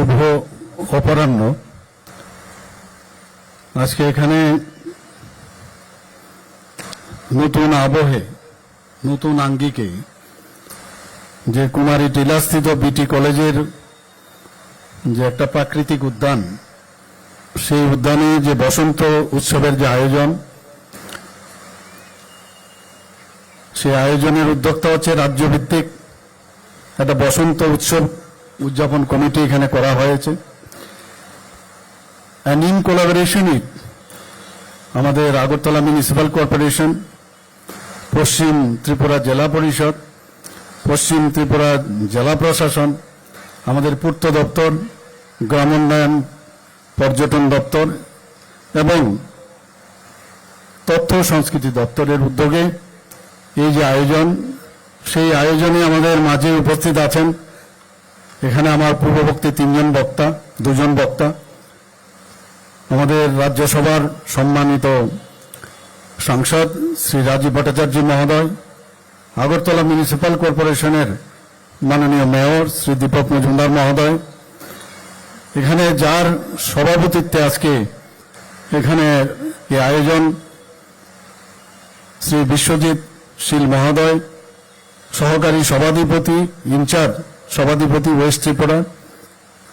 শুভ অপরাহ্ন। আজকে এখানে নতুন আবহে, নতুন আঙ্গিকে যে কুমারী টিলাস্থিত বিটি কলেজের যে একটা প্রাকৃতিক উদ্যান, সেই উদ্যানে যে বসন্ত উৎসবের যে আয়োজন, সেই আয়োজনের উদ্যোক্তা হচ্ছে রাজ্যভিত্তিক একটা বসন্ত উৎসব উদযাপন কমিটি এখানে করা হয়েছে। অ্যান্ড ইন কোলাবোরেশন আমাদের আগরতলা মিউনিসিপ্যাল কর্পোরেশন পশ্চিম ত্রিপুরা জেলা পরিষদ, পশ্চিম ত্রিপুরা জেলা প্রশাসন, আমাদের পূর্ত দপ্তর গ্রামোন্নয়ন পর্যটন দপ্তর এবং তথ্য সংস্কৃতি দপ্তরের উদ্যোগে এই যে আয়োজন, সেই আয়োজনে আমাদের মাঝে উপস্থিত আছেন এখানে আমার পূর্ববর্তী তিনজন বক্তা, দুজন বক্তা, আমাদের রাজ্যসভার সম্মানিত সাংসদ শ্রী রাজীব ভট্টাচার্য মহোদয়, আগরতলা মিউনিসিপ্যাল কর্পোরেশনের মাননীয় মেয়র শ্রী দীপক মজুমদার মহোদয়। এখানে যার সভাপতিত্বে আজকে এখানে এই আয়োজন শ্রী বিশ্বজিৎ শীল মহোদয়, সহকারী সভাধিপতি, ইনচার্জ সভাধিপতি ওয়েস্ট ত্রিপুরা।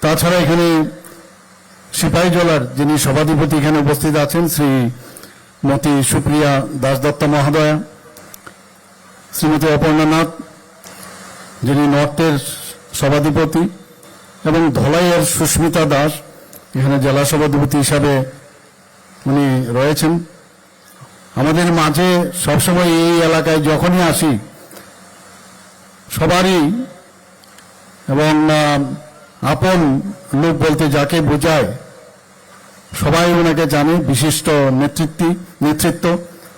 তাছাড়া এখানে সিপাহীজলার যিনি সভাধিপতি এখানে উপস্থিত আছেন, শ্রী মতি সুপ্রিয়া দাস দত্ত মহোদয়া, শ্রীমতী অপর্ণা নাথ, যিনি নর্থের সভাধিপতি, এবং ধলাইয়ের সুস্মিতা দাস, এখানে জেলা সভাধিপতি হিসাবে উনি রয়েছেন। আমাদের মাঝে সবসময় এই এলাকায় যখনই আসি, সবারই এবং আপন লোক বলতে যাকে বোঝায়, সবাই ওনাকে জানে, বিশিষ্ট নেতৃত্ব নেতৃত্ব,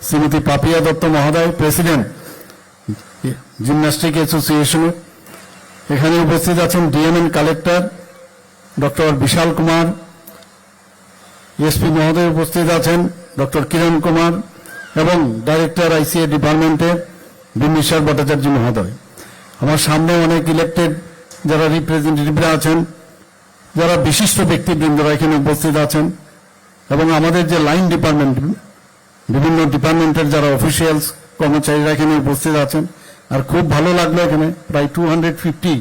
শ্রীমতী পাপিয়া দত্ত মহোদয়, প্রেসিডেন্ট, জিমন্যাস্টিক অ্যাসোসিয়েশনের এখানে উপস্থিত আছেন DM and collector, doctor Bishal Kumar. SP মহোদয় উপস্থিত আছেন, ডক্টর কিরণ কুমার এবং ডাইরেক্টর আইসিএ ডিপার্টমেন্টের বিমিশার ভট্টাচার্য মহোদয়। আমার সামনে অনেক ইলেক্টেড যারা রিপ্রেজেন্টেটিভরা আছেন, যারা বিশিষ্ট ব্যক্তিবৃন্দরা এখানে উপস্থিত আছেন, এবং আমাদের যে লাইন ডিপার্টমেন্ট বিভিন্ন ডিপার্টমেন্টের যারা অফিসিয়ালস কর্মচারীরা এখানে উপস্থিত আছেন, আর খুব ভালো লাগল এখানে, প্রায় টু হান্ড্রেড ফিফটি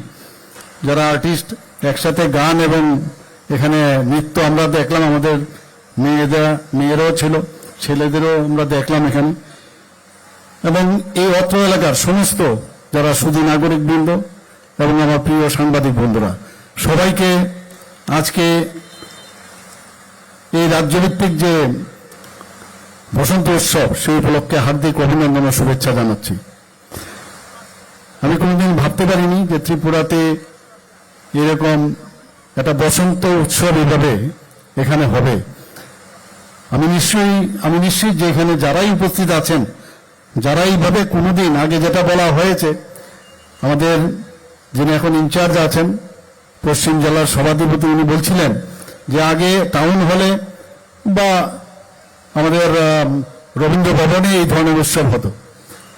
যারা আর্টিস্ট একসাথে গান এবং এখানে নৃত্য আমরা দেখলাম, আমাদের মেয়েদের, মেয়েরাও ছিল, ছেলেদেরও আমরা দেখলাম এখানে। এবং এই অত্র এলাকার সমস্ত যারা সুদী নাগরিক বৃন্দ এবং আমার প্রিয় সাংবাদিক বন্ধুরা, সবাইকে আজকে এই রাজ্যভিত্তিক যে বসন্ত উৎসব, সেই উপলক্ষে হার্দিক অভিনন্দন ও শুভেচ্ছা জানাচ্ছি। আমি কোনোদিন ভাবতে পারিনি যে ত্রিপুরাতে এরকম একটা বসন্ত উৎসব এভাবে এখানে হবে। আমি নিশ্চয়ই, আমি নিশ্চিত যে এখানে যারাই উপস্থিত আছেন যারা এইভাবে কোনোদিন আগে যেটা বলা হয়েছে, আমাদের যিনি এখন ইনচার্জ আছেন, পশ্চিম জেলার সভাধিপতি উনি বলছিলেন যে আগে টাউন হলে বা আমাদের রবীন্দ্র ভবনে এই ধরনের উৎসব হতো।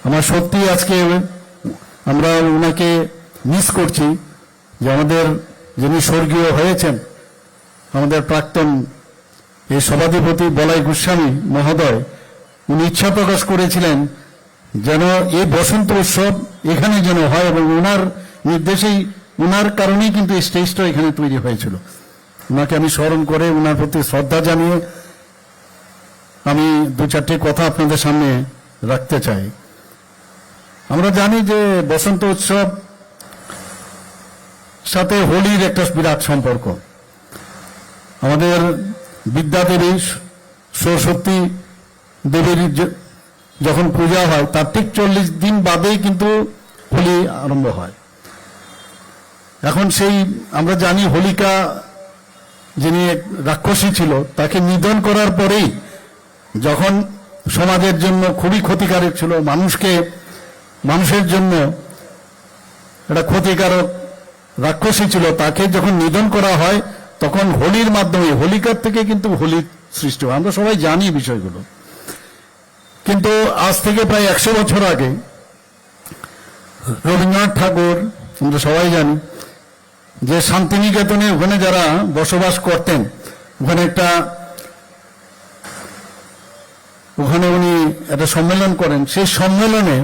আমার সত্যি আজকে আমরা ওনাকে মিস করছি যে আমাদের যিনি স্বর্গীয় হয়েছেন, আমাদের প্রাক্তন এই সভাধিপতি বলাই গোস্বামী মহোদয়, উনি ইচ্ছা প্রকাশ করেছিলেন যেন এই বসন্ত উৎসব এখানে যেন হয় এবং ওনার নির্দেশেই ওনার কারণেই কিন্তু এই স্টেজটা এখানে তৈরি হয়েছিল। ওনাকে আমি স্মরণ করে ওনার প্রতি শ্রদ্ধা জানিয়ে আমি দু চারটি কথা আপনাদের সামনে রাখতে চাই। আমরা জানি যে বসন্ত উৎসব সাথে হোলির একটা বিরাট সম্পর্ক। আমাদের বিদ্যাদেবী সরস্বতী দেবীর যখন পূজা হয়, তার ঠিক চল্লিশ দিন বাদেই কিন্তু হোলি আরম্ভ হয়। এখন সেই, আমরা জানি হোলিকা যিনি রাক্ষসী ছিল, তাকে নিধন করার পরেই যখন সমাজের জন্য খুবই ক্ষতিকারক ছিল, মানুষকে, মানুষের জন্য একটা ক্ষতিকারক রাক্ষসী ছিল, তাকে যখন নিধন করা হয়, তখন হোলির মাধ্যমে, হোলিকার থেকে কিন্তু হোলির সৃষ্টি হয়। আমরা সবাই জানি বিষয়গুলো। কিন্তু আজ থেকে প্রায় একশো বছর আগে রবীন্দ্রনাথ ঠাকুর, আমরা সবাই জানি যে শান্তিনিকেতনে ওখানে যারা বসবাস করতেন, ওখানে একটা, ওখানে উনি একটা সম্মেলন করেন। সেই সম্মেলনে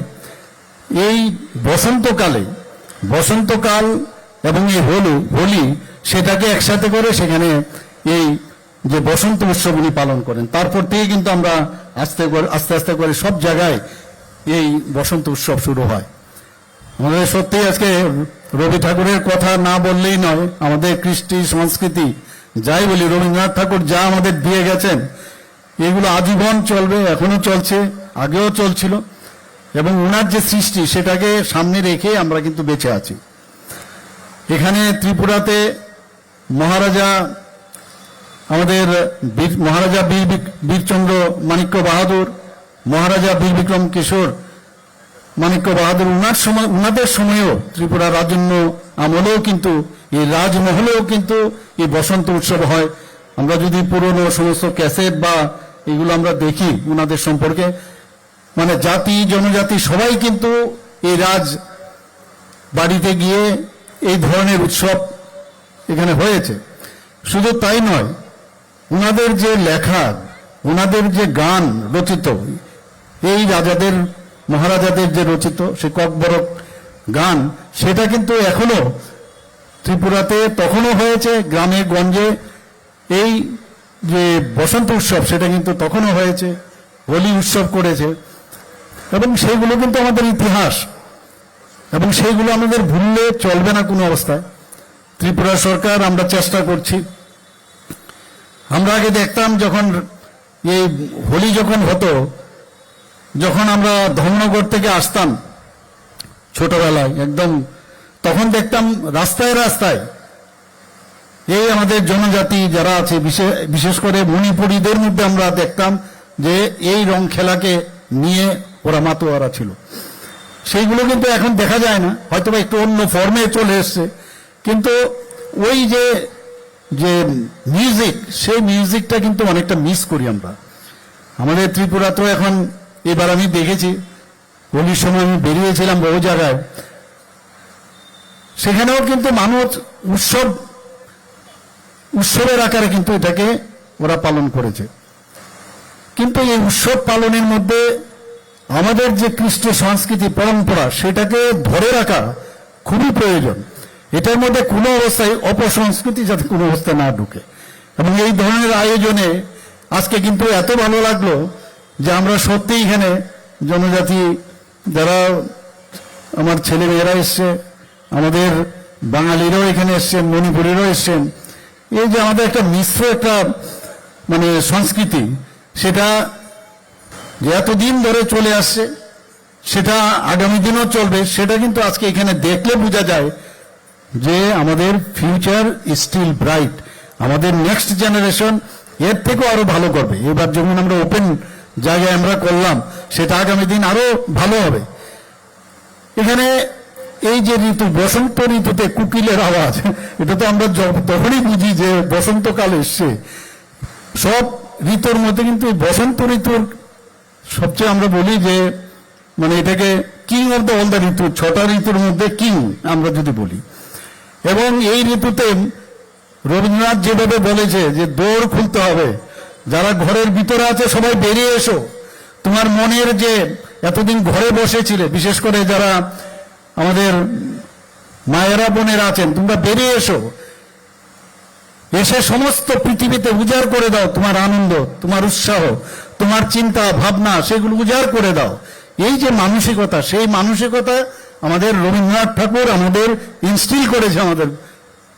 এই বসন্তকালে, বসন্তকাল এবং এই হোলি হোলি সেটাকে একসাথে করে সেখানে এই যে বসন্ত উৎসব উনি পালন করেন। তারপর থেকে কিন্তু আমরা আস্তে আস্তে করে সব জায়গায় এই বসন্ত উৎসব শুরু হয়। আমাদের সত্যি আজকে রবি ঠাকুরের কথা না বললেই নয়, আমাদের কৃষ্টি সংস্কৃতি, যাই বলি, রবীন্দ্রনাথ ঠাকুর যা আমাদের দিয়ে গেছেন, এগুলো আজীবন চলবে এখনও চলছে, আগেও চলছিল, এবং ওনার যে সৃষ্টি, সেটাকে সামনে রেখে আমরা কিন্তু বেঁচে আছি। এখানে ত্রিপুরাতে মহারাজা আমাদের মহারাজা বীর বীরচন্দ্র মাণিক্য বাহাদুর, মহারাজা বীর বিক্রম কিশোর মাণিক্য বাহাদুর উনার সময়, উনাদের সময়েও ত্রিপুরা রাজন্য আমলেও কিন্তু, এই রাজমহলেও কিন্তু এই বসন্ত উৎসব হয়। আমরা যদি পুরনো সমস্ত ক্যাসেট বা এগুলো আমরা দেখি উনাদের সম্পর্কে মানে জাতি, জনজাতি সবাই কিন্তু এই রাজ বাড়িতে গিয়ে এই ধরনের উৎসব এখানে হয়েছে। শুধু তাই নয় ওনাদের যে লেখা ওনাদের যে গান রচিত, এই রাজাদের মহারাজাদের যে রচিত সে ককবরক গান, সেটা কিন্তু এখনও ত্রিপুরাতে তখনও হয়েছে, গ্রামে, গঞ্জে। এই যে বসন্ত উৎসব, সেটা কিন্তু তখনও হয়েছে, হোলি উৎসব করেছে। এবং সেইগুলো কিন্তু আমাদের ইতিহাস। এবং সেইগুলো আমাদের ভুললে চলবে না কোনো অবস্থায়। ত্রিপুরা সরকার, আমরা চেষ্টা করছি। আমরা আগে দেখতাম যখন এই হোলি যখন হতো যখন আমরা ধর্মনগর থেকে আসতাম ছোটবেলায়, একদম তখন দেখতাম রাস্তায় রাস্তায় এই আমাদের জনজাতি যারা আছে, বিশে- বিশেষ করে মণিপুরীদের মধ্যে আমরা দেখতাম যে এই রং খেলাকে নিয়ে ওরা মাতোয়ারা ছিল। সেইগুলো কিন্তু এখন দেখা যায় না হয়তো একটু অন্য ফর্মে চলে এসছে। কিন্তু ওই যে যে মিউজিক সেই মিউজিকটা কিন্তু অনেকটা মিস করি আমরা। আমাদের ত্রিপুরা তো এখন এবার আমি দেখেছি, হোলির সময় আমি বেরিয়েছিলাম বহু জায়গায়। সেখানেও কিন্তু মানুষ উৎসব, উৎসবের আকারে কিন্তু এটাকে ওরা পালন করেছে। কিন্তু এই উৎসব পালনের মধ্যে আমাদের যে কৃষ্ণ সংস্কৃতি পরম্পরা, সেটাকে ধরে রাখা খুবই প্রয়োজন। এটার মধ্যে কোনো অবস্থায় অপসংস্কৃতি যাতে কোনো অবস্থায় না ঢুকে। এবং এই ধরনের আয়োজনে আজকে কিন্তু এত ভালো লাগল যে আমরা সত্যি এখানে জনজাতি, যারা আমার ছেলে মেয়েরা এসছে, আমাদের বাঙালিরাও এখানে এসছেন, মণিপুরেরও এসছেন, এই যে আমাদের একটা মিশ্র একটা মানে সংস্কৃতি, সেটা যে এতদিন ধরে চলে আসছে, সেটা আগামী দিনও চলবে, সেটা কিন্তু আজকে এখানে দেখলে বোঝা যায় যে আমাদের ফিউচার স্টিল ব্রাইট আমাদের নেক্সট জেনারেশন এর থেকেও আরও ভালো করবে। এবার যেমন আমরা ওপেন জায়গায় আমরা করলাম, সেটা আগামী দিন আরও ভালো হবে। এখানে এই যে ঋতু, বসন্ত ঋতুতে কুকিলের আওয়াজ, এটা তো আমরা তখনই বুঝি যে বসন্তকাল এসছে। সব ঋতুর মধ্যে কিন্তু বসন্ত ঋতুর সবচেয়ে আমরা বলি যে মানে এটাকে king of the all the ঋতু, ছটা ঋতুর মধ্যে কিং আমরা যদি বলি। এবং এই ঋতুতে রবীন্দ্রনাথ যেভাবে বলেছে যে দৌড় খুলতে হবে যারা ঘরের ভিতরে আছে, সবাই বেরিয়ে এসো। তোমার মনের যে এতদিন ঘরে বসেছিলে, বিশেষ করে যারা আমাদের মায়েরা বোনেরা আছেন, তোমরা বেরিয়ে এসো। এসে সমস্ত পৃথিবীতে উজাড় করে দাও তোমার আনন্দ, তোমার উৎসাহ, তোমার চিন্তা, ভাবনা, সেগুলো উজাড় করে দাও। এই যে মানসিকতা, সেই মানসিকতা আমাদের রবীন্দ্রনাথ ঠাকুর আমাদের ইনস্টিল করেছে আমাদের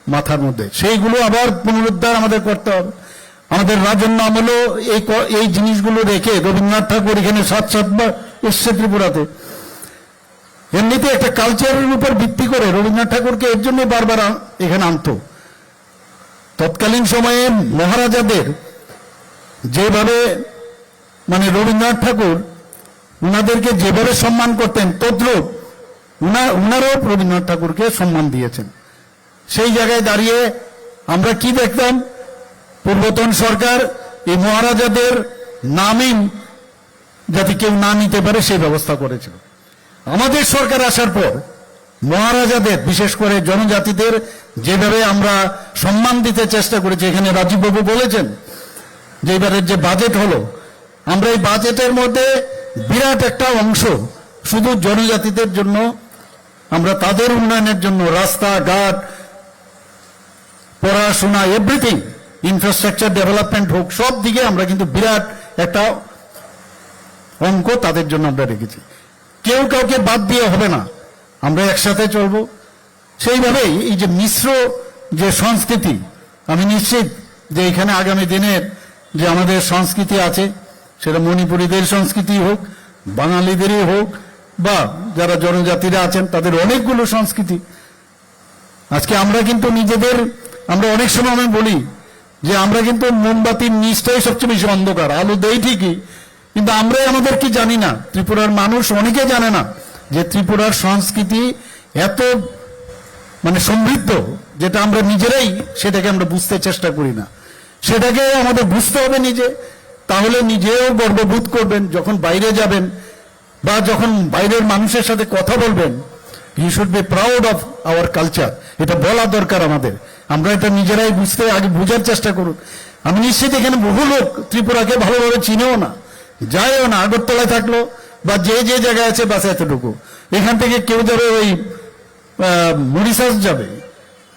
মাথার মধ্যে। সেইগুলো আবার পুনরুদ্ধার আমাদের করতে হবে। আমাদের রাজন্য আমলেও এই এই জিনিসগুলো রেখে রবীন্দ্রনাথ ঠাকুর এখানে সাত সাতবার এসছে ত্রিপুরাতে। এমনিতে একটা কালচারের উপর ভিত্তি করে রবীন্দ্রনাথ ঠাকুরকে এর জন্য বারবার এখানে আনতো। তৎকালীন সময়ে মহারাজাদের যেভাবে মানে রবীন্দ্রনাথ ঠাকুর উনাদেরকে যেভাবে সম্মান করতেন, তদ্রুপ উনা- উনারাও রবীন্দ্রনাথ ঠাকুরকে সম্মান দিয়েছেন। সেই জায়গায় দাঁড়িয়ে আমরা কি দেখতাম? পূর্বতন সরকার এই মহারাজাদের নামই যাতে কেউ না নিতে পারে সেই ব্যবস্থা করেছিল। আমাদের সরকার আসার পর মহারাজাদের, বিশেষ করে জনজাতিদের, যেভাবে আমরা সম্মান দিতে চেষ্টা করেছি, এখানে রাজীববাবু বলেছেন যে এবারের যে বাজেট হলো, আমরা এই বাজেটের মধ্যে বিরাট একটা অংশ শুধু জনজাতিদের জন্য, আমরা তাদের উন্নয়নের জন্য রাস্তাঘাট, পড়াশোনা এভরিথিং ইনফ্রাস্ট্রাকচার ডেভেলপমেন্ট হোক, সব দিকে আমরা কিন্তু বিরাট একটা অঙ্ক তাদের জন্য আমরা রেখেছি। কেউ কাউকে বাদ দিয়ে হবে না। আমরা একসাথে চলবো। সেইভাবেই এই যে মিশ্র যে সংস্কৃতি, আমি নিশ্চিত যে এখানে আগামী দিনের যে আমাদের সংস্কৃতি আছে, সেটা মণিপুরীদের সংস্কৃতি হোক, বাঙালিদেরই হোক, বা যারা জনজাতিরা আছেন, তাদের অনেকগুলো সংস্কৃতি। আজকে আমরা কিন্তু নিজেদের, আমরা অনেক সময় আমি বলি যে আমরা কিন্তু মোমবাতির নিচটাই সবচেয়ে বেশি অন্ধকার, আলো দেই ঠিকই, কিন্তু আমরাই আমাদের কি জানি না। ত্রিপুরার মানুষ অনেকে জানে না যে ত্রিপুরার সংস্কৃতি এত মানে সমৃদ্ধ যেটা আমরা নিজেরাই সেটাকে আমরা বুঝতে চেষ্টা করি না। সেটাকে আমাদের বুঝতে হবে নিজে, তাহলে নিজেও গর্ববোধ করবেন, যখন বাইরে যাবেন বা যখন বাইরের মানুষের সাথে কথা বলবেন you should be proud of our culture এটা বলা দরকার আমাদের। আমরা এটা নিজেরাই বুঝতে, আগে বোঝার চেষ্টা করুন। আমি নিশ্চিত এখানে বহু লোক ত্রিপুরাকে ভালোভাবে চিনেও না। যায়ও না, আগরতলায় থাকল, বা যে যে জায়গায় আছে, বাস এতটুকু। এখান থেকে কেউ যাবে ওই মরিশাস যাবে,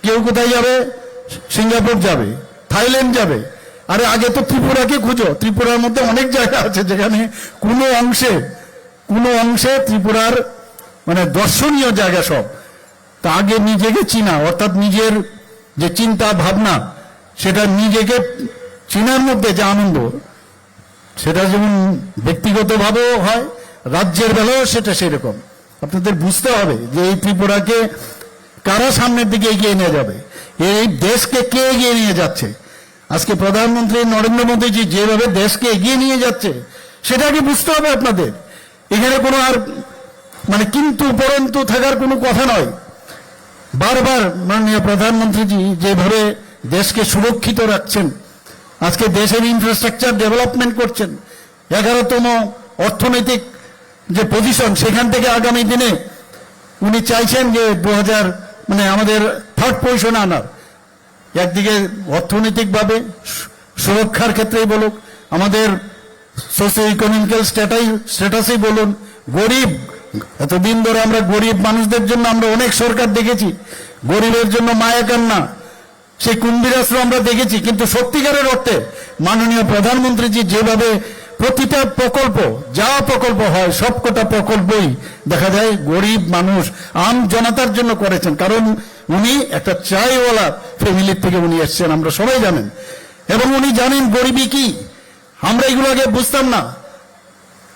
কেউ কোথায় যাবে, সিঙ্গাপুর যাবে, থাইল্যান্ড যাবে। আরে আগে তো ত্রিপুরাকে খুঁজো, ত্রিপুরার মধ্যে অনেক জায়গা আছে যেখানে কোনো অংশে কোনো অংশে ত্রিপুরার মানে দর্শনীয় জায়গা সব। তা আগে নিজেকে চিনা, অর্থাৎ নিজের যে চিন্তা ভাবনা, সেটা নিজেকে চিনার মধ্যে যে আনন্দ, সেটা যেমন ব্যক্তিগতভাবেও হয়, রাজ্যের বেলাও সেটা সেরকম। আপনাদের বুঝতে হবে যে এই ত্রিপুরাকে কারা সামনের দিকে এগিয়ে নিয়ে যাবে। এই দেশকে কে এগিয়ে নিয়ে যাচ্ছে? আজকে প্রধানমন্ত্রী নরেন্দ্র মোদীজি যেভাবে দেশকে এগিয়ে নিয়ে যাচ্ছে সেটাকে বুঝতে হবে আপনাদের? এখানে কোনো আর মানে কিন্তু পরন্তু থাকার কোনো কথা নয়। বারবার মাননীয় প্রধানমন্ত্রীজি যেভাবে দেশকে সুরক্ষিত রাখছেন, আজকে দেশের ইনফ্রাস্ট্রাকচার ডেভেলপমেন্ট করছেন, এগারোতম অর্থনৈতিক যে পজিশন সেখান থেকে আগামী দিনে উনি চাইছেন যে দু হাজার মানে আমাদের থার্ড পজিশনে আনার। একদিকে অর্থনৈতিকভাবে সুরক্ষার ক্ষেত্রেই বলুক, আমাদের সোশিও ইকোনমিক্যাল স্ট্যাটাই স্ট্যাটাসই বলুন, গরিব এতদিন ধরে আমরা গরিব মানুষদের জন্য আমরা অনেক সরকার দেখেছি। গরিবের জন্য মায়া কান্না, সেই কুম্ভীরাশ্র আমরা দেখেছি, কিন্তু সত্যিকারের অর্থে মাননীয় প্রধানমন্ত্রীজি যেভাবে প্রতিটা প্রকল্প, যা প্রকল্প হয়, সবকটা প্রকল্পই দেখা যায় গরিব মানুষ আম জনতার জন্য করেছেন। কারণ উনি একটা চাইওয়ালা ফ্যামিলির থেকে উনি এসছেন, আমরা সবাই জানেন। এবং উনি জানেন গরিবই কি? আমরা এগুলো আগে বুঝতাম না।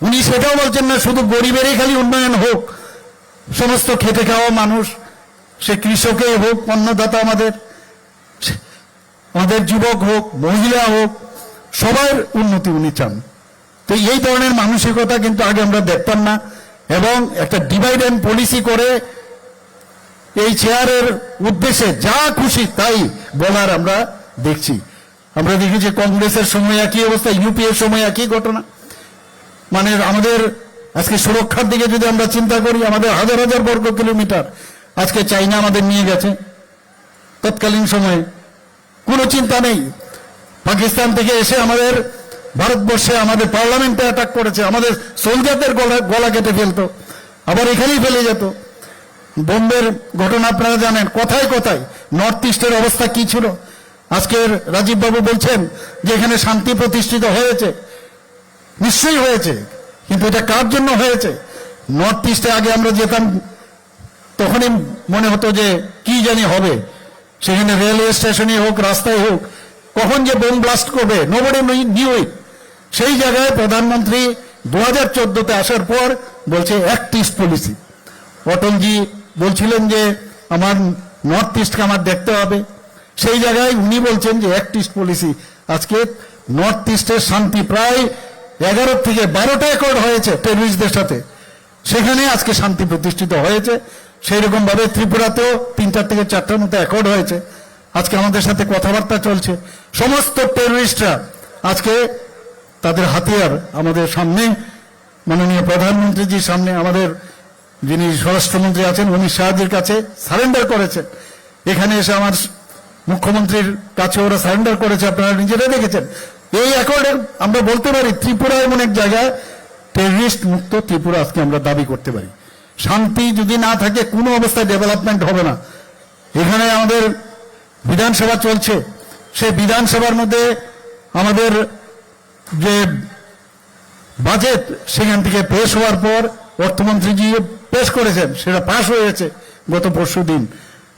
উনি সেটাও বলছেন না, শুধু গরিবেরই খালি উন্নয়ন হোক, সমস্ত খেটে খাওয়া মানুষ, সে কৃষকেই হোক, অন্নদাতা আমাদের আমাদের যুবক হোক, মহিলা হোক, সবার উন্নতি উনি চান। তো এই ধরনের মানসিকতা কিন্তু আগে আমরা দেখতাম না, এবং একটা ডিভাইড অ্যান্ড পলিসি করে এই চেয়ারের উদ্দেশ্যে যা খুশি তাই বলার আমরা দেখছি। আমরা দেখেছি কংগ্রেসের সময় একই অবস্থা ইউপিএর সময় একই ঘটনা। মানে আমাদের আজকে সুরক্ষার দিকে যদি আমরা চিন্তা করি, আমাদের হাজার হাজার বর্গ কিলোমিটার আজকে চাইনা আমাদের নিয়ে গেছে। তৎকালীন সময়ে কোনো চিন্তা নেই। পাকিস্তান থেকে এসে আমাদের ভারতবর্ষে আমাদের পার্লামেন্টে অ্যাটাক করেছে, আমাদের সোলজারদের গলা গলা কেটে ফেলতো, আবার এখানেই ফেলে যেত। বোম্বের ঘটনা আপনারা জানেন, কথায় কথায়? নর্থ ইস্টের অবস্থা কি ছিল? আজকের রাজীব বাবু বলছেন যে এখানে শান্তি প্রতিষ্ঠিত হয়েছে। নিশ্চয়ই হয়েছে। কিন্তু এটা কার জন্য হয়েছে? নর্থ ইস্টে আগে আমরা যেতাম, তখনই মনে হতো যে কি জানি হবে। সেখানে রেলওয়ে স্টেশনে হোক, রাস্তায় হোক, কখন যে বোম ব্লাস্ট করবে নোবডি নিউ ইট সেই জায়গায় প্রধানমন্ত্রী দু হাজার চোদ্দতে আসার পর বলছে অ্যাক্ট ইস্ট পলিসি অটলজি বলছিলেন যে, আমার নর্থ ইস্টকে আমার দেখতে হবে। সেই জায়গায় উনি বলছেন যে অ্যাক্ট ইস্ট পলিসি আজকে নর্থ ইস্টের শান্তি প্রায় এগারো থেকে বারোটা একর হয়েছে টেররিস্টদের সাথে। সেখানে আজকে শান্তি প্রতিষ্ঠিত হয়েছে। সেই রকম ভাবে ত্রিপুরাতেও তিনটার থেকে চারটার মতো অ্যাকর্ড হয়েছে। আজকে আমাদের সাথে কথাবার্তা চলছে। সমস্ত টেররিস্টরা আজকে তাদের হাতিয়ার আমাদের সামনে, মাননীয় প্রধানমন্ত্রীজির সামনে আমাদের যিনি স্বরাষ্ট্রমন্ত্রী আছেন, উনি শাহজির কাছে সারেন্ডার করেছেন। এখানে এসে আমার মুখ্যমন্ত্রীর কাছে ওরা সারেন্ডার করেছে, আপনারা নিজেরা দেখেছেন। এই অ্যাকর্ডে আমরা বলতে পারি, ত্রিপুরা এমন এক জায়গায় টেররিস্ট মুক্ত ত্রিপুরা আজকে আমরা দাবি করতে পারি। শান্তি যদি না থাকে, কোনো অবস্থায় ডেভেলপমেন্ট হবে না। এখানে আমাদের বিধানসভা চলছে। সেই বিধানসভার মধ্যে আমাদের যে বাজেট সেখান থেকে পেশ হওয়ার পর অর্থমন্ত্রীজি পেশ করেছেন, সেটা পাশ হয়ে গেছে গত পরশু দিন।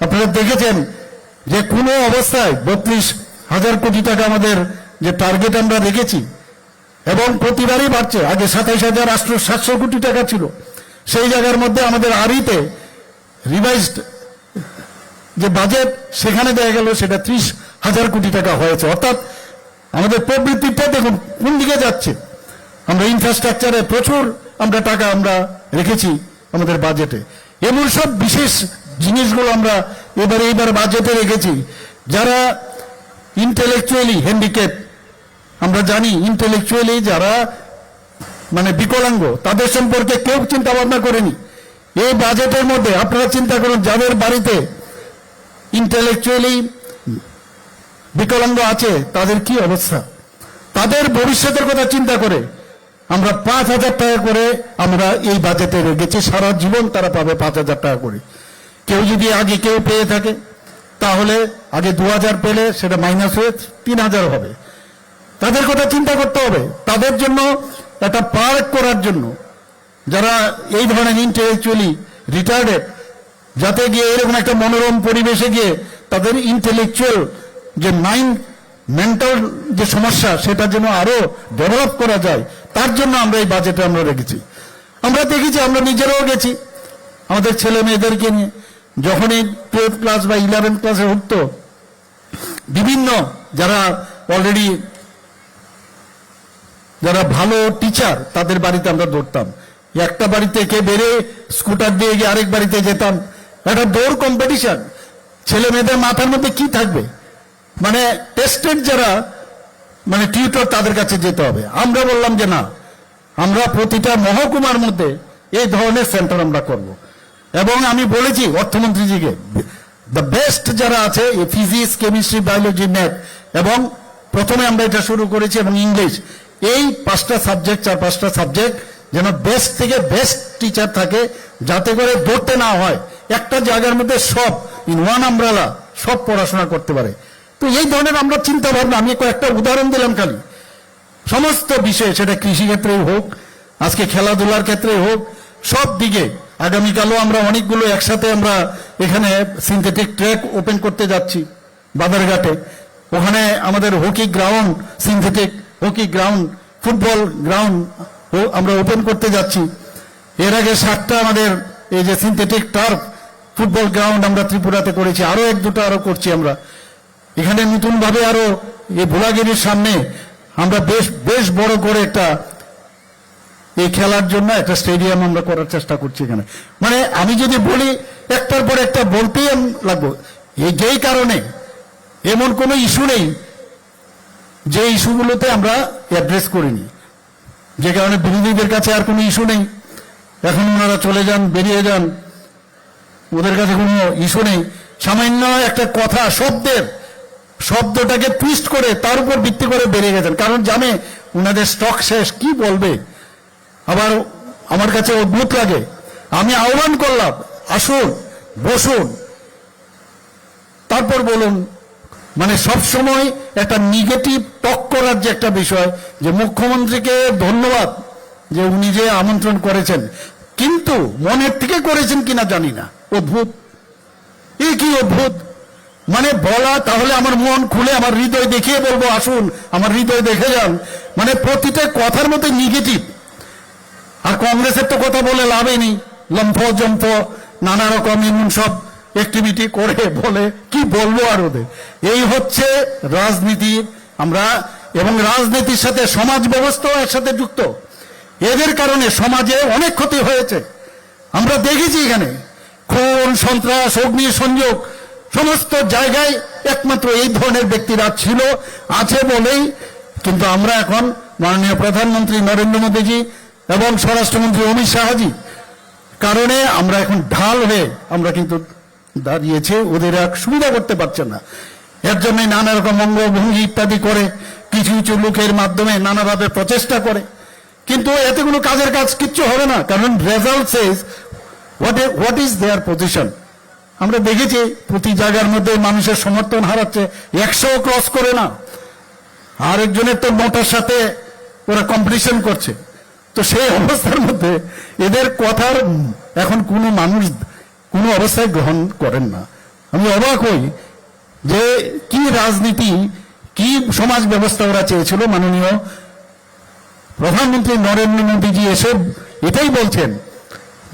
আপনারা দেখেছেন যে কোনো অবস্থায় বত্রিশ হাজার কোটি টাকা আমাদের যে টার্গেট আমরা রেখেছি, এবং প্রতিবারই বাড়ছে। আগে সাতাইশ হাজার আটশো সাতশো কোটি টাকা ছিল। সেই জায়গার মধ্যে আমাদের আরিতে রিভাইজড যে বাজেট সেখানে দেখা গেল সেটা ত্রিশ হাজার কোটি টাকা হয়েছে। অর্থাৎ আমাদের প্রবৃত্তিটা দেখুন কোন দিকে যাচ্ছে। আমরা ইনফ্রাস্ট্রাকচারে প্রচুর আমরা টাকা আমরা রেখেছি আমাদের বাজেটে এমন সব বিশেষ জিনিসগুলো আমরা এবারে এইবার বাজেটে রেখেছি, যারা ইন্টেলেকচুয়ালি হ্যান্ডিক্যাপ আমরা জানি ইন্টেলেকচুয়ালি যারা মানে বিকলাঙ্গ, তাদের সম্পর্কে কেউ চিন্তা ভাবনা করেনি। এই বাজেটের মধ্যে আপনারা চিন্তা করুন, যাদের বাড়িতে ইন্টেলেকচুয়ালি বিকলাঙ্গ আছে, তাদের কি অবস্থা? তাদের ভবিষ্যতের কথা চিন্তা করে আমরা পাঁচ হাজার টাকা করে আমরা এই বাজেটে রেখেছি, সারা জীবন তারা পাবে পাঁচ হাজার টাকা করে। কেউ যদি আগে কেউ পেয়ে থাকে, তাহলে আগে দু হাজার পেলে সেটা মাইনাস হয়ে তিন হাজার হবে। তাদের কথা চিন্তা করতে হবে। তাদের জন্য একটা পার্ক করার জন্য যারা এই ধরনের ইন্টেলেকচুয়ালি রিটায়ার্ডেড যাতে গিয়ে এরকম একটা মনোরম পরিবেশে গিয়ে তাদের ইন্টেলেকচুয়াল যে মাইন্ড মেন্টাল যে সমস্যা, সেটা যেন আরও ডেভেলপ করা যায়, তার জন্য আমরা এই বাজেটে আমরা রেখেছি। আমরা দেখেছি, আমরা নিজেরাও গেছি। আমাদের ছেলে মেয়েদেরকে নিয়ে যখনই টুয়েলভ ক্লাস বা ইলেভেন ক্লাসে উঠতো, বিভিন্ন যারা অলরেডি যারা ভালো টিচার তাদের বাড়িতে আমরা দৌড়তাম। একটা বাড়ি থেকে বেড়ে স্কুটার দিয়ে গিয়ে আরেক বাড়িতে যেতাম। একটা দৌড় কম্পিটিশন ছেলে মেয়েদের মাথার মধ্যে কি থাকবে? মানে টেস্টেড যারা মানে টিউটর তাদের কাছে যেতে হবে। আমরা বললাম যে না, আমরা প্রতিটা মহকুমার মধ্যে এই ধরনের সেন্টার আমরা করব। এবং আমি বলেছি অর্থমন্ত্রীজিকে দ্য বেস্ট যারা আছে ফিজিক্স কেমিস্ট্রি বায়োলজি ম্যাথ এবং প্রথমে আমরা এটা শুরু করেছি এবং ইংলিশ এই পাঁচটা সাবজেক্ট চার পাঁচটা সাবজেক্ট যেন বেস্ট থেকে বেস্ট টিচার থাকে, যাতে করে দৌড়তে না হয়। একটা জায়গার মধ্যে সব ইন ওয়ান আমব্রেলা সব পড়াশোনা করতে পারে। তো এই ধরনের আমরা চিন্তা ভাবনা আমি কয়েকটা উদাহরণ দিলাম খালি। সমস্ত বিষয়ে, সেটা কৃষিক্ষেত্রেই হোক, আজকে খেলাধুলার ক্ষেত্রে হোক, সব দিকে। আগামীকালও আমরা অনেকগুলো একসাথে আমরা এখানে সিনথেটিক ট্র্যাক ওপেন করতে যাচ্ছি বাদারঘাটে ওখানে আমাদের hockey ground synthetic hockey ground, football ground আমরা ওপেন করতে যাচ্ছি। এর আগে সাতটা আমাদের এই যে সিনথেটিক টার্ফ ফুটবল গ্রাউন্ড আমরা ত্রিপুরাতে করেছি। আরও এক দুটো আরও করছি আমরা। এখানে নতুন ভাবে আরও এই ভোলাগিরির সামনে আমরা বেশ বেশ বড় করে একটা এই খেলার জন্য একটা স্টেডিয়াম আমরা করার চেষ্টা করছি এখানে। মানে আমি যদি বলি, একটার পর একটা বলতেই লাগবো। এই যেই কারণে এমন কোনো ইস্যু নেই যে ইস্যুগুলোতে আমরা অ্যাড্রেস করিনি, যে কারণে বিরোধীদের কাছে আর কোনো ইস্যু নেই। এখন ওনারা চলে যান, বেরিয়ে যান। ওদের কাছে কোনো ইস্যু নেই। সামান্য একটা কথা, শব্দের, শব্দটাকে টুইস্ট করে তার উপর ভিত্তি করে বেরিয়ে গেছেন। কারণ জানে, ওনাদের স্টক শেষ, কি বলবে? আবার আমার কাছে অদ্ভুত লাগে। আমি আহ্বান করলাম, আসুন, বসুন। তারপর বলুন মানে সব সময় একটা নেগেটিভ টক করার যে একটা বিষয়, যে মুখ্যমন্ত্রীকে ধন্যবাদ যে উনি যে আমন্ত্রণ করেছেন, কিন্তু মনের থেকে করেছেন কিনা জানি না। অদ্ভুত। এই কি অদ্ভুত? মানে বলা, তাহলে আমার মন খুলে, আমার হৃদয় দেখিয়ে বলব, আসুন, আমার হৃদয় দেখে যান। মানে প্রতিটা কথার মধ্যে নেগেটিভ আর কংগ্রেসের তো কথা বলে লাভই নেই। লম্ফ, জম্ফ, নানা রকম, এমন সব। অ্যাক্টিভিটি করে বলে, কি বলব আর ওদের? এই হচ্ছে রাজনীতি আমরা, এবং রাজনীতির সাথে সমাজ ব্যবস্থাও একসাথে যুক্ত। এদের কারণে সমাজে অনেক ক্ষতি হয়েছে। আমরা দেখেছি এখানে, খুন, সন্ত্রাস অগ্নি সংযোগ সমস্ত জায়গায় একমাত্র এই ধরনের ব্যক্তিরা ছিল, আছে বলেই, কিন্তু আমরা এখন মাননীয় প্রধানমন্ত্রী নরেন্দ্র মোদীজি এবং স্বরাষ্ট্রমন্ত্রী অমিত শাহজি, কারণে আমরা এখন ঢাল হয়ে আমরা কিন্তু দাঁড়িয়েছে, ওদের এক সুবিধা করতে পারছে না। এর জন্য নানা রকম অঙ্গভঙ্গি ইত্যাদি করে, কিছু কিছু লোকের মাধ্যমে নানাভাবে প্রচেষ্টা করে। কিন্তু এতে কোনো কাজের কাজ কিচ্ছু হবে না, কারণ result says what what is their position আমরা দেখেছি প্রতি জায়গার মধ্যে মানুষের সমর্থন হারাচ্ছে একশো ক্রস করে না। আরেকজনের তো মোটার সাথে ওরা কম্পিটিশন করছে। তো সেই অবস্থার মধ্যে এদের কথার এখন কোনো মানুষ কোনো অবস্থায় গ্রহণ করেন না। আমি অবাক হই যে কি রাজনীতি, কি সমাজ ব্যবস্থা ওরা চেয়েছিল। মাননীয় প্রধানমন্ত্রী নরেন্দ্র মোদীজি এসে এটাই বলছেন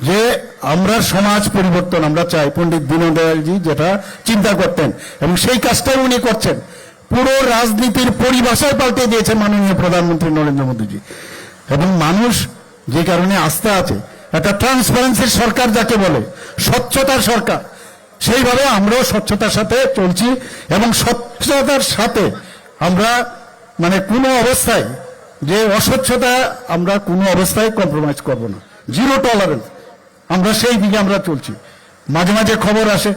যে, আমরা সমাজ পরিবর্তন, আমরা চাই। পণ্ডিত দীনদয়ালজি যেটা চিন্তা করতেন। এবং সেই কাজটাই উনি করছেন। পুরো রাজনীতির পরিভাষায় পাল্টে দিয়েছে মাননীয় প্রধানমন্ত্রী নরেন্দ্র মোদীজি। এবং মানুষ যে কারণে আস্থা আছে একটা ট্রান্সপারেন্সির সরকার যাকে বলে, স্বচ্ছতার সরকার। সেইভাবে আমরাও স্বচ্ছতার সাথে চলছি এবং স্বচ্ছতার সাথে আমরা মানে কোনো অবস্থায় যে অস্বচ্ছতা আমরা কোনো অবস্থায় কম্প্রোমাইজ করব না। জিরো টলারেন্স আমরা সেই দিকে আমরা চলছি। মাঝে মাঝে খবর আসে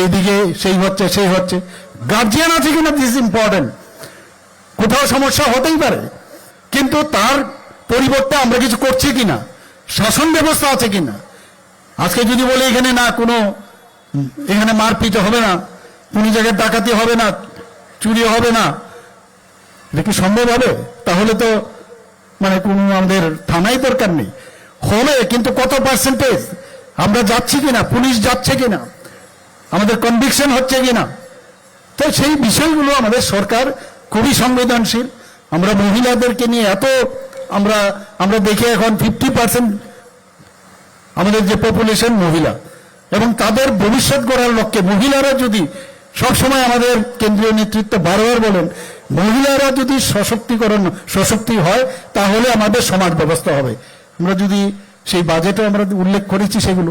এইদিকে সেই হচ্ছে সেই হচ্ছে। গার্জিয়ান আছে কিনা দিস ইম্পর্টেন্ট কোথাও সমস্যা হতেই পারে, কিন্তু তার পরিবর্তে আমরা কিছু করছি কিনা? শাসন ব্যবস্থা আছে কিনা? আজকে যদি বলি এখানে না, কোনো, এখানে মারপিট হবে না, কোনো জায়গায় ডাকাতি হবে না চুরি হবে না, এটা কি সম্ভব হবে? তাহলে তো মানে কোনো আমাদের থানাই দরকার নেই। হবে, কিন্তু কত পার্সেন্টেজ আমরা যাচ্ছি কিনা? পুলিশ যাচ্ছে কিনা? আমাদের কনভিকশন হচ্ছে কিনা? তো সেই বিষয়গুলো আমাদের সরকার খুবই সংবেদনশীল। আমরা মহিলাদেরকে নিয়ে এত আমরা আমরা দেখি এখন ফিফটি পার্সেন্ট আমাদের যে পপুলেশন মহিলা। এবং তাদের ভবিষ্যৎ গড়ার লক্ষ্যে মহিলারা যদি সবসময় আমাদের কেন্দ্রীয় নেতৃত্ব বারবার বলেন, মহিলারা যদি সশক্তিকরণ, সশক্তি হয়, তাহলে আমাদের সমাজ ব্যবস্থা হবে। আমরা যদি সেই বাজেটে আমরা উল্লেখ করেছি সেগুলো।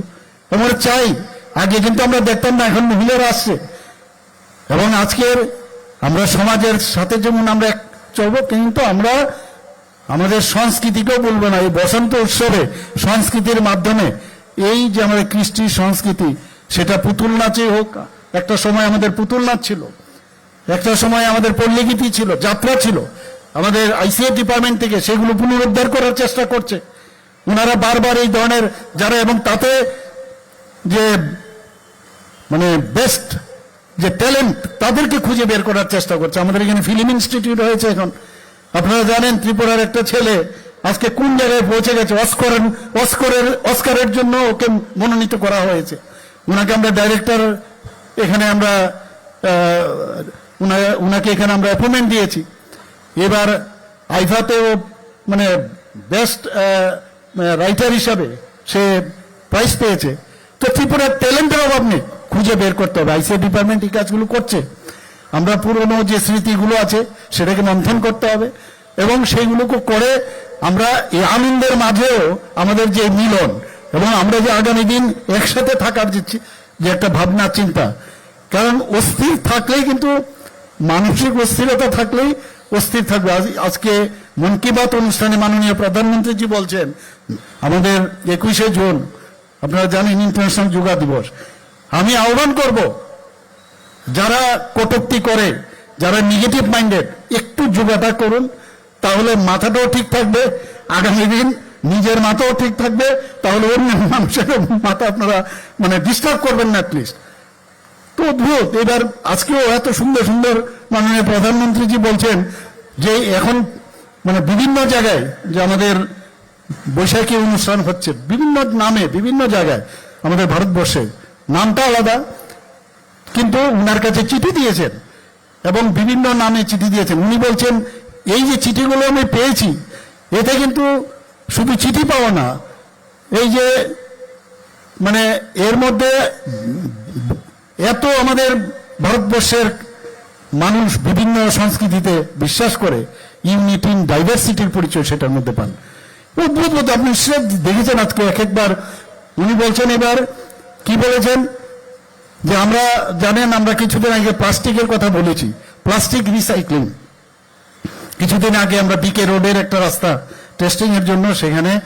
আমরা চাই, আগে কিন্তু আমরা দেখতাম না, এখন মহিলারা আসছে। এবং আজকের আমরা সমাজের সাথে যেমন আমরা চলবো, কিন্তু আমরা আমাদের সংস্কৃতিকেও বলব না, এই বসন্ত উৎসবে সংস্কৃতির মাধ্যমে এই যে আমাদের কৃষ্টি সংস্কৃতি, সেটা পুতুল নাচে হোক, একটা সময় আমাদের পুতুল নাচ ছিল, একটা সময় আমাদের পল্লীগীতি ছিল, যাত্রা ছিল, আমাদের আইসিএ ডিপার্টমেন্ট থেকে সেগুলো পুনরুদ্ধার করার চেষ্টা করছে। ওনারা বারবার এই ধরনের যারা, এবং তাতে যে মানে বেস্ট যে ট্যালেন্ট তাদেরকে খুঁজে বের করার চেষ্টা করছে। আমাদের এখানে ফিল্ম ইনস্টিটিউট হয়েছে এখন। আপনারা জানেন ত্রিপুরার একটা ছেলে আজকে কোন জায়গায় পৌঁছে গেছে? অস্করের অস্করের অস্কারের জন্য ওকে মনোনীত করা হয়েছে। ওনাকে আমরা ডাইরেক্টর এখানে আমরা উনা- এখানে আমরা অ্যাপয়েন্টমেন্ট দিয়েছি। এবার আইফাতেও মানে বেস্ট রাইটার হিসাবে সে প্রাইজ পেয়েছে। তো ত্রিপুরার ট্যালেন্টের অভাব নেই। খুঁজে বের করতে হবে। আইসিআই ডিপার্টমেন্ট এই কাজগুলো করছে। আমরা পুরনো যে স্মৃতিগুলো আছে, সেটাকে মন্থন করতে হবে। এবং সেইগুলোকে করে আমরা এই আনন্দের মাঝেও আমাদের যে মিলন, এবং আমরা যে আগামী দিন একসাথে থাকার যে একটা ভাবনা, চিন্তা, কারণ অস্থির থাকলেই কিন্তু মানসিক অস্থিরতা থাকলেই অস্থির থাকবে। আজ- আজকে মন কি বাত অনুষ্ঠানে মাননীয় প্রধানমন্ত্রীজি বলছেন, আমাদের একুশে জুন, আপনারা জানেন, ইন্টারন্যাশনাল যোগা দিবস। আমি আহ্বান করব যারা কটূক্তি করে, যারা নেগেটিভ মাইন্ডেড একটু যোগাটা করুন, তাহলে মাথাটাও ঠিক থাকবে, আগামী দিন নিজের মাথাও ঠিক থাকবে, তাহলে অন্য মানুষের মাথা আপনারা মানে ডিস্টার্ব করবেন না অ্যাটলিস্ট তো অদ্ভুত, এবার আজকেও এত সুন্দর সুন্দর মাননীয় প্রধানমন্ত্রীজি বলছেন যে এখন মানে বিভিন্ন জায়গায় যে আমাদের বৈশাখী অনুষ্ঠান হচ্ছে, বিভিন্ন নামে, বিভিন্ন জায়গায় আমাদের ভারতবর্ষে, নামটা আলাদা কিন্তু উনার কাছে চিঠি দিয়েছেন এবং বিভিন্ন নামে চিঠি দিয়েছেন। উনি বলছেন, এই যে চিঠিগুলো আমি পেয়েছি, এতে কিন্তু শুধু চিঠি পাওয়া না, এই যে মানে এর মধ্যে এত আমাদের ভারতবর্ষের মানুষ বিভিন্ন সংস্কৃতিতে বিশ্বাস করে, ইউনিটি ইন ডাইভার্সিটির পরিচয় সেটার মধ্যে পান। অদ্ভুত আপনি নিশ্চয় দেখেছেন আজকে এক একবার। উনি বলছেন এবার, কি বলেছেন? যে আমরা জানেন, আমরা কিছুদিন আগে প্লাস্টিকের কথা বলেছি। Plastic recycling. কিছুদিন আগে আমরা বিকে রোডের একটা রাস্তা টেস্টিং এর জন্য সেখানে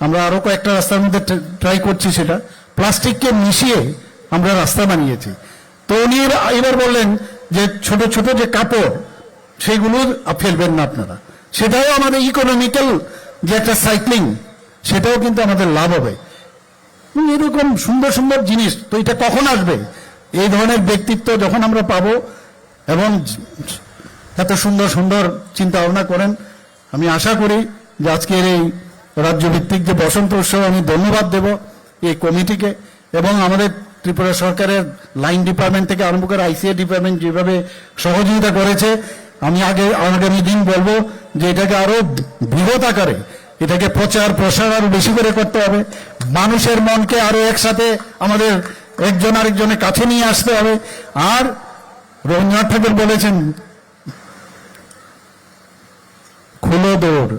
আমরা আরও কয়েকটা রাস্তার মধ্যে ট্রাই করছি সেটা। প্লাস্টিককে মিশিয়ে আমরা রাস্তা বানিয়েছি। তো উনি এবার- বললেন যে ছোট ছোট যে কাপড়, সেগুলো ফেলবেন না আপনারা। সেটাও আমাদের ইকোনমিক্যাল যে একটা সাইক্লিং সেটাও কিন্তু আমাদের লাভ হবে। এরকম সুন্দর সুন্দর জিনিস। তো এটা কখন আসবে? এই ধরনের ব্যক্তিত্ব যখন আমরা পাব এবং এত সুন্দর সুন্দর চিন্তা ভাবনা করেন, আমি আশা করি যে আজকের এই রাজ্যভিত্তিক যে বসন্ত উৎসব, আমি ধন্যবাদ দেব এই কমিটিকে এবং আমাদের ত্রিপুরা সরকারের লাইন ডিপার্টমেন্ট থেকে আরম্ভ করে আইসিএ ডিপার্টমেন্ট যেভাবে সহযোগিতা করেছে, আমি আগে আগামী দিন বলব যে এটাকে আরও বৃহৎ আকারে এটাকে প্রচার, প্রসার আরও বেশি করে করতে হবে। মানুষের মনকে আরও একসাথে আমাদের একজন আরেকজনের কাছে নিয়ে আসতে হবে। আর রবীন্দ্রনাথ ঠাকুর বলেছেন, খুলো দৌড়।